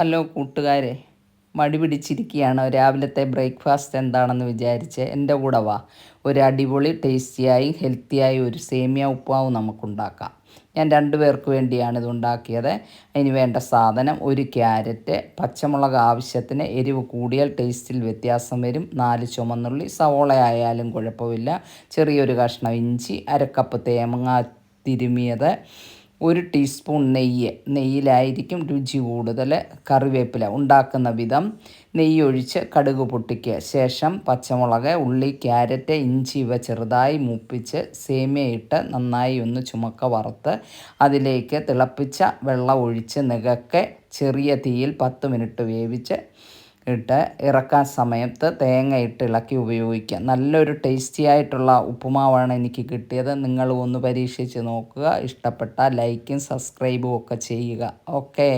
Hello കൂട്ടുകാരെ മടി പിടിച്ചിരിക്കുകയാണ്. രാവിലത്തെ ബ്രേക്ക്ഫാസ്റ്റ് എന്താണെന്ന് വിചാരിച്ച് എന്റെ കൂടെ വാ. ഒരു അടിപൊളി ടേസ്റ്റിയായി ഹെൽത്തിയായി ഒരു സേമിയ ഉപ്പാവ് നമുക്കുണ്ടാക്കാം. ഞാൻ രണ്ട് പേർക്ക് വേണ്ടിയാണ് ഇത് ഉണ്ടാക്കിയത്. അതിന് വേണ്ട സാധനം ഒരു ക്യാരറ്റ് പച്ചമുളക് ആവശ്യത്തിന് എരിവ് കൂടിയാൽ ടേസ്റ്റിൽ വ്യത്യാസം വരും. നാല് ചുമന്നുള്ളി സവോള ആയാലും കുഴപ്പമില്ല. ചെറിയൊരു കഷ്ണം ഇഞ്ചി അരക്കപ്പ് തേങ്ങ തിരുമിയത്. ഒരു ടീസ്പൂൺ നെയ്യ്. നെയ്യിലായിരിക്കും രുചി കൂടുതൽ. കറിവേപ്പില ഉണ്ടാക്കുന്ന വിധം. നെയ്യ് ഒഴിച്ച് കടുക് പൊട്ടിക്കുക. ശേഷം പച്ചമുളക് ഉള്ളി ക്യാരറ്റ് ഇഞ്ചി ഇവ ചെറുതായി മൂപ്പിച്ച് സേമിയ ഇട്ട് നന്നായി ഒന്ന് ചുമക്ക വറുത്ത് അതിലേക്ക് തിളപ്പിച്ച വെള്ളം ഒഴിച്ച് നികക്കെ ചെറിയ തീയിൽ പത്ത് മിനിറ്റ് വേവിച്ച് ഇട്ട് ഇറക്കാൻ സമയത്ത് തേങ്ങ ഇട്ട് ഇളക്കി ഉപയോഗിക്കുക. നല്ലൊരു ടേസ്റ്റി ആയിട്ടുള്ള ഉപ്പുമാവാണ് എനിക്ക് കിട്ടിയത്. നിങ്ങൾ ഒന്ന് പരീക്ഷിച്ച് നോക്കുക. ഇഷ്ടപ്പെട്ടാൽ ലൈക്കും സബ്സ്ക്രൈബും ഒക്കെ ചെയ്യുക. ഓക്കേ